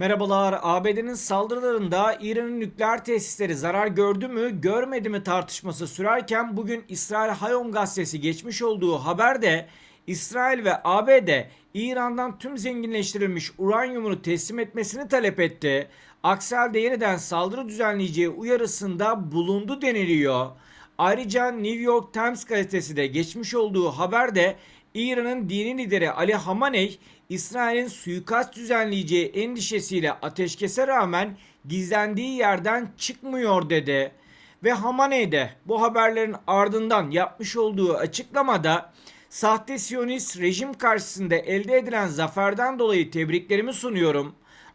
Merhabalar. ABD'nin saldırılarında İran'ın nükleer tesisleri zarar gördü mü, görmedi mi tartışması sürerken bugün İsrail Hayom gazetesi geçmiş olduğu haberde İsrail ve ABD İran'dan tüm zenginleştirilmiş uranyumunu teslim etmesini talep etti. Aksi halde yeniden saldırı düzenleyeceği uyarısında bulundu deniliyor. Ayrıca New York Times gazetesi de geçmiş olduğu haberde İran'ın dini lideri Ali Hamaney, İsrail'in suikast düzenleyeceği endişesiyle ateşkese rağmen gizlendiği yerden çıkmıyor dedi. Ve Hamaney de bu haberlerin ardından yapmış olduğu açıklamada sahte Siyonist rejim karşısında elde edilen zaferden dolayı tebriklerimi sunuyorum.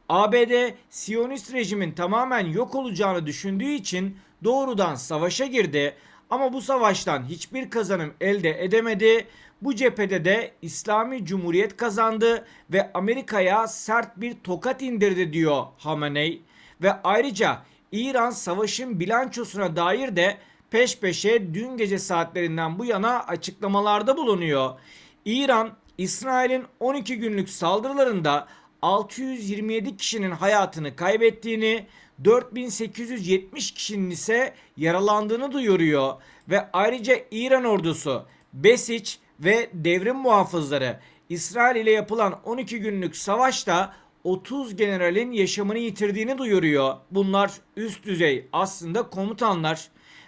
ABD Siyonist rejimin tamamen yok olacağını düşündüğü için doğrudan savaşa girdi ama bu savaştan hiçbir kazanım elde edemedi. Bu cephede de İslami Cumhuriyet kazandı ve Amerika'ya sert bir tokat indirdi diyor Hamenei ve ayrıca İran savaşın bilançosuna dair de peş peşe dün gece saatlerinden bu yana açıklamalarda bulunuyor. İran İsrail'in 12 günlük saldırılarında 627 kişinin hayatını kaybettiğini, 4870 kişinin ise yaralandığını duyuruyor ve ayrıca İran ordusu Besiç ve devrim muhafızları İsrail ile yapılan 12 günlük savaşta 30 generalin yaşamını yitirdiğini duyuruyor. Bunlar üst düzey aslında komutanlar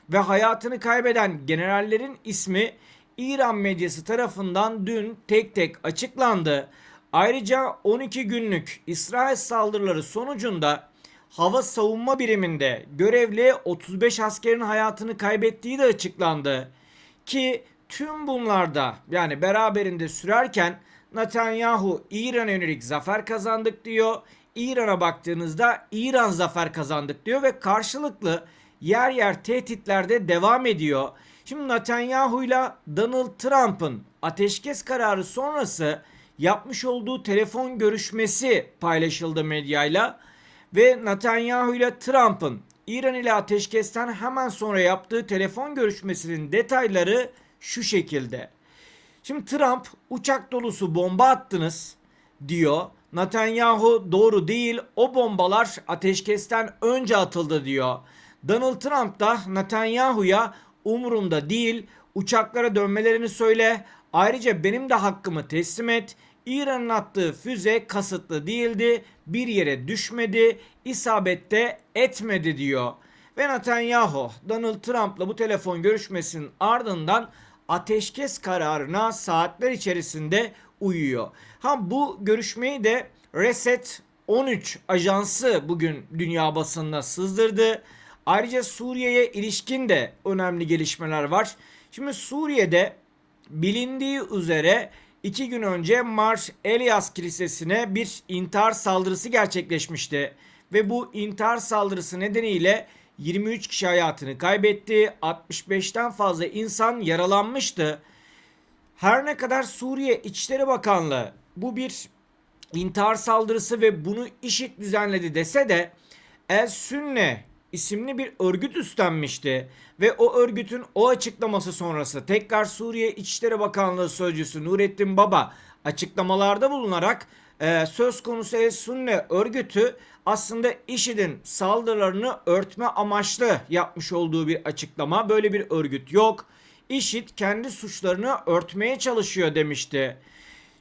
ve hayatını kaybeden generallerin ismi İran medyası tarafından dün tek tek açıklandı. Ayrıca 12 günlük İsrail saldırıları sonucunda hava savunma biriminde görevli 35 askerin hayatını kaybettiği de açıklandı. Ki tüm bunlarda yani beraberinde sürerken Netanyahu İran'a yönelik zafer kazandık diyor. İran'a baktığınızda İran zafer kazandık diyor ve karşılıklı yer yer tehditlerde devam ediyor. Şimdi Netanyahu ile Donald Trump'ın ateşkes kararı sonrası yapmış olduğu telefon görüşmesi paylaşıldı medyayla ve Netanyahu ile Trump'ın İran ile ateşkesten hemen sonra yaptığı telefon görüşmesinin detayları şu şekilde. Şimdi Trump uçak dolusu bomba attınız diyor. Netanyahu doğru değil o bombalar ateşkesten önce atıldı diyor. Donald Trump da Netanyahu'ya umurumda değil uçaklara dönmelerini söyle. Ayrıca benim de hakkımı teslim et. İran'ın attığı füze kasıtlı değildi. Bir yere düşmedi. isabette etmedi diyor. Ve Netanyahu Donald Trump'la bu telefon görüşmesinin ardından ateşkes kararına saatler içerisinde uyuyor. Ha bu görüşmeyi de Reset 13 ajansı bugün dünya basınına sızdırdı. Ayrıca Suriye'ye ilişkin de önemli gelişmeler var. Şimdi Suriye'de bilindiği üzere iki gün önce Mars Elias Kilisesi'ne bir intihar saldırısı gerçekleşmişti. Ve bu intihar saldırısı nedeniyle 23 kişi hayatını kaybetti. 65'ten fazla insan yaralanmıştı. Her ne kadar Suriye İçişleri Bakanlığı bu bir intihar saldırısı ve bunu IŞİD düzenledi dese de El Sünne isimli bir örgüt üstlenmişti ve o örgütün o açıklaması sonrası tekrar Suriye İçişleri Bakanlığı Sözcüsü Nurettin Baba açıklamalarda bulunarak e, söz konusu El Sünne örgütü aslında IŞİD'in saldırılarını örtme amaçlı yapmış olduğu bir açıklama. Böyle bir örgüt yok. IŞİD kendi suçlarını örtmeye çalışıyor demişti.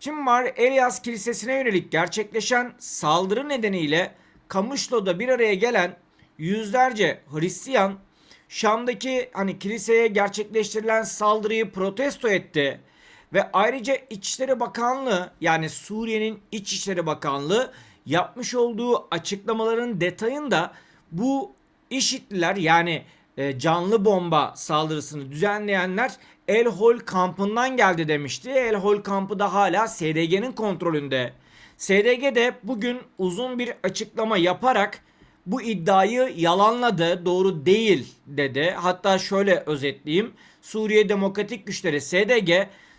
Şimdi var Elias Kilisesi'ne yönelik gerçekleşen saldırı nedeniyle Kamışlo'da bir araya gelen yüzlerce Hristiyan Şam'daki hani kiliseye gerçekleştirilen saldırıyı protesto etti. Ve ayrıca İçişleri Bakanlığı yani Suriye'nin İçişleri Bakanlığı yapmış olduğu açıklamaların detayında bu IŞİD'liler yani e, canlı bomba saldırısını düzenleyenler El Hol kampından geldi demişti. El Hol kampı da hala SDG'nin kontrolünde. SDG de bugün uzun bir açıklama yaparak bu iddiayı yalanladı, doğru değil dedi. Hatta şöyle özetleyeyim. Suriye Demokratik Güçleri SDG,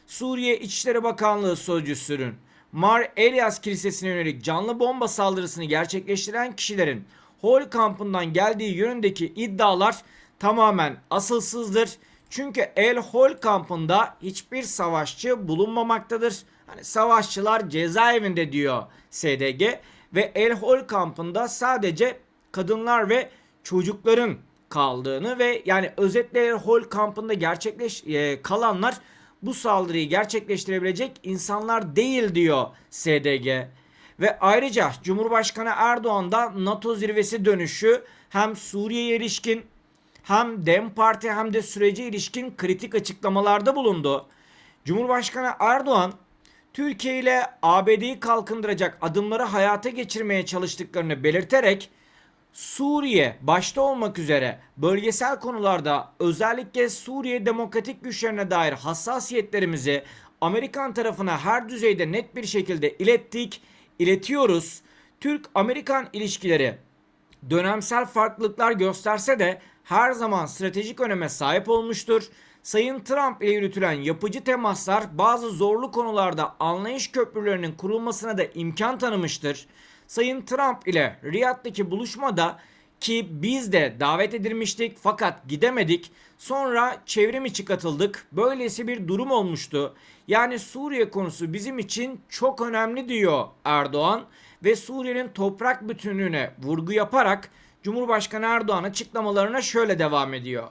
Suriye İçişleri Bakanlığı Sözcüsü'nün Mar Elias Kilisesi'ne yönelik canlı bomba saldırısını gerçekleştiren kişilerin Hol kampından geldiği yönündeki iddialar tamamen asılsızdır. Çünkü El Hol kampında hiçbir savaşçı bulunmamaktadır. Hani savaşçılar cezaevinde diyor SDG ve El Hol kampında sadece kadınlar ve çocukların kaldığını ve yani özetle El Hol kampında gerçekleş e, kalanlar bu saldırıyı gerçekleştirebilecek insanlar değil diyor SDG. Ve ayrıca Cumhurbaşkanı Erdoğan da NATO zirvesi dönüşü hem Suriye'ye ilişkin hem DEM Parti hem de sürece ilişkin kritik açıklamalarda bulundu. Cumhurbaşkanı Erdoğan Türkiye ile ABD'yi kalkındıracak adımları hayata geçirmeye çalıştıklarını belirterek Suriye başta olmak üzere bölgesel konularda özellikle Suriye demokratik güçlerine dair hassasiyetlerimizi Amerikan tarafına her düzeyde net bir şekilde ilettik, iletiyoruz. Türk-Amerikan ilişkileri dönemsel farklılıklar gösterse de her zaman stratejik öneme sahip olmuştur. Sayın Trump ile yürütülen yapıcı temaslar bazı zorlu konularda anlayış köprülerinin kurulmasına da imkan tanımıştır. Sayın Trump ile Riyad'daki buluşmada ki biz de davet edilmiştik fakat gidemedik. Sonra çevrim içi katıldık. Böylesi bir durum olmuştu. Yani Suriye konusu bizim için çok önemli diyor Erdoğan ve Suriye'nin toprak bütünlüğüne vurgu yaparak Cumhurbaşkanı Erdoğan açıklamalarına şöyle devam ediyor.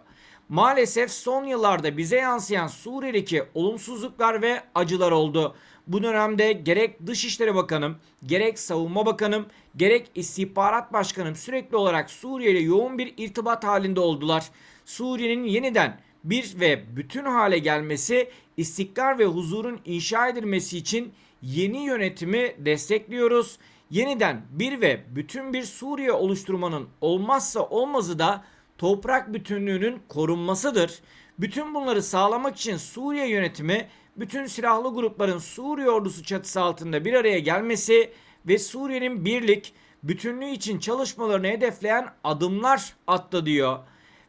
Maalesef son yıllarda bize yansıyan Suriye'deki olumsuzluklar ve acılar oldu. Bu dönemde gerek Dışişleri Bakanım, gerek Savunma Bakanım, gerek İstihbarat Başkanım sürekli olarak Suriye ile yoğun bir irtibat halinde oldular. Suriye'nin yeniden bir ve bütün hale gelmesi, istikrar ve huzurun inşa edilmesi için yeni yönetimi destekliyoruz. Yeniden bir ve bütün bir Suriye oluşturmanın olmazsa olmazı da toprak bütünlüğünün korunmasıdır. Bütün bunları sağlamak için Suriye yönetimi bütün silahlı grupların Suriye ordusu çatısı altında bir araya gelmesi ve Suriye'nin birlik, bütünlüğü için çalışmalarını hedefleyen adımlar attı diyor.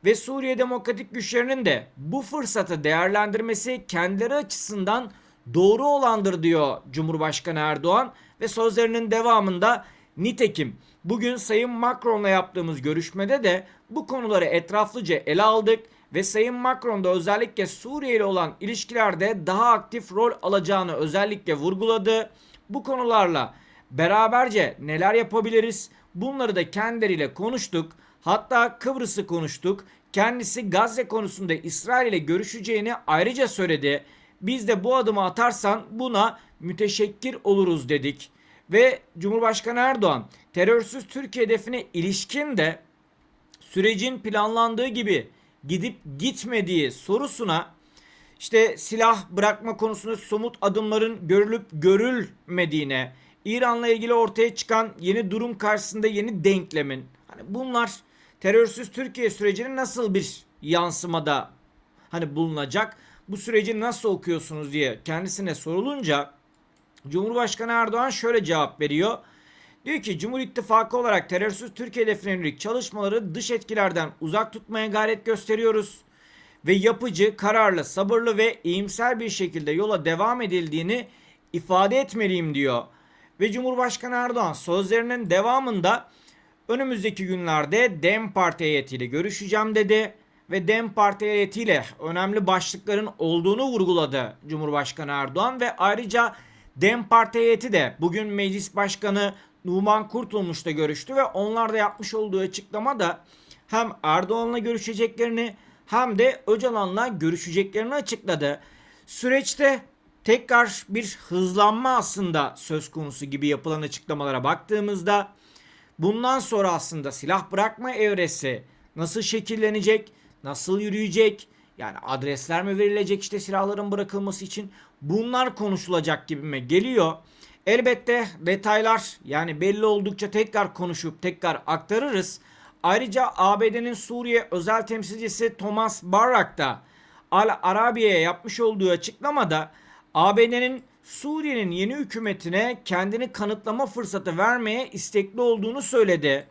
Ve Suriye Demokratik Güçlerinin de bu fırsatı değerlendirmesi kendileri açısından doğru olandır diyor Cumhurbaşkanı Erdoğan ve sözlerinin devamında nitekim bugün Sayın Macron'la yaptığımız görüşmede de bu konuları etraflıca ele aldık ve Sayın Macron da özellikle Suriye ile olan ilişkilerde daha aktif rol alacağını özellikle vurguladı. Bu konularla beraberce neler yapabiliriz? Bunları da kendileriyle konuştuk. Hatta Kıbrıs'ı konuştuk. Kendisi Gazze konusunda İsrail ile görüşeceğini ayrıca söyledi. Biz de bu adımı atarsan buna müteşekkir oluruz dedik. Ve Cumhurbaşkanı Erdoğan terörsüz Türkiye hedefine ilişkin de sürecin planlandığı gibi gidip gitmediği sorusuna işte silah bırakma konusunda somut adımların görülüp görülmediğine, İran'la ilgili ortaya çıkan yeni durum karşısında yeni denklemin hani bunlar terörsüz Türkiye sürecinin nasıl bir yansımada hani bulunacak? Bu süreci nasıl okuyorsunuz diye kendisine sorulunca Cumhurbaşkanı Erdoğan şöyle cevap veriyor. Diyor ki Cumhur İttifakı olarak terörsüz Türkiye hedefine çalışmaları dış etkilerden uzak tutmaya gayret gösteriyoruz. Ve yapıcı, kararlı, sabırlı ve iyimser bir şekilde yola devam edildiğini ifade etmeliyim diyor. Ve Cumhurbaşkanı Erdoğan sözlerinin devamında önümüzdeki günlerde DEM Parti heyetiyle görüşeceğim dedi. Ve DEM Parti heyetiyle önemli başlıkların olduğunu vurguladı Cumhurbaşkanı Erdoğan ve ayrıca DEM Parti heyeti de bugün Meclis Başkanı Numan Kurtulmuş'la görüştü ve onlar da yapmış olduğu açıklamada hem Erdoğan'la görüşeceklerini hem de Öcalan'la görüşeceklerini açıkladı. Süreçte tekrar bir hızlanma aslında söz konusu gibi yapılan açıklamalara baktığımızda bundan sonra aslında silah bırakma evresi nasıl şekillenecek, nasıl yürüyecek, yani adresler mi verilecek işte silahların bırakılması için bunlar konuşulacak gibime geliyor. Elbette detaylar yani belli oldukça tekrar konuşup tekrar aktarırız. Ayrıca ABD'nin Suriye özel temsilcisi Thomas Barrak da Al Arabiye'ye yapmış olduğu açıklamada ABD'nin Suriye'nin yeni hükümetine kendini kanıtlama fırsatı vermeye istekli olduğunu söyledi.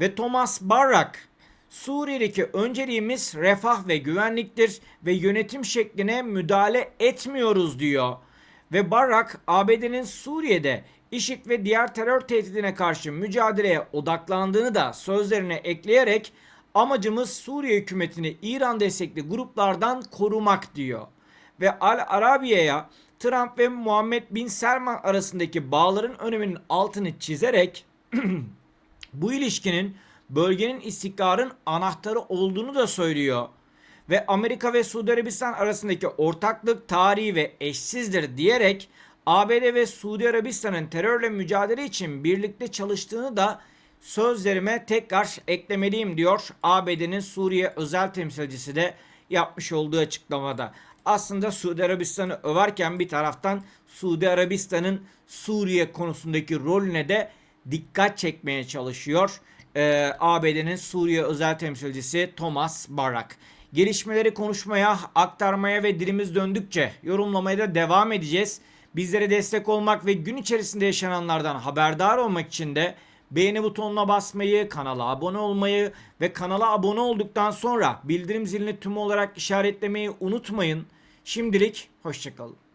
Ve Thomas Barrak Suriye'deki önceliğimiz refah ve güvenliktir ve yönetim şekline müdahale etmiyoruz diyor. Ve Barak ABD'nin Suriye'de IŞİD ve diğer terör tehdidine karşı mücadeleye odaklandığını da sözlerine ekleyerek amacımız Suriye hükümetini İran destekli gruplardan korumak diyor. Ve Al Arabiye'ye Trump ve Muhammed Bin Selman arasındaki bağların öneminin altını çizerek bu ilişkinin bölgenin istikrarın anahtarı olduğunu da söylüyor. Ve Amerika ve Suudi Arabistan arasındaki ortaklık tarihi ve eşsizdir diyerek ABD ve Suudi Arabistan'ın terörle mücadele için birlikte çalıştığını da sözlerime tekrar eklemeliyim diyor ABD'nin Suriye özel temsilcisi de yapmış olduğu açıklamada. Aslında Suudi Arabistan'ı överken bir taraftan Suudi Arabistan'ın Suriye konusundaki rolüne de dikkat çekmeye çalışıyor. Ee, ABD'nin Suriye özel temsilcisi Thomas Barak. Gelişmeleri konuşmaya, aktarmaya ve dilimiz döndükçe yorumlamaya da devam edeceğiz. Bizlere destek olmak ve gün içerisinde yaşananlardan haberdar olmak için de beğeni butonuna basmayı, kanala abone olmayı ve kanala abone olduktan sonra bildirim zilini tüm olarak işaretlemeyi unutmayın. Şimdilik hoşçakalın.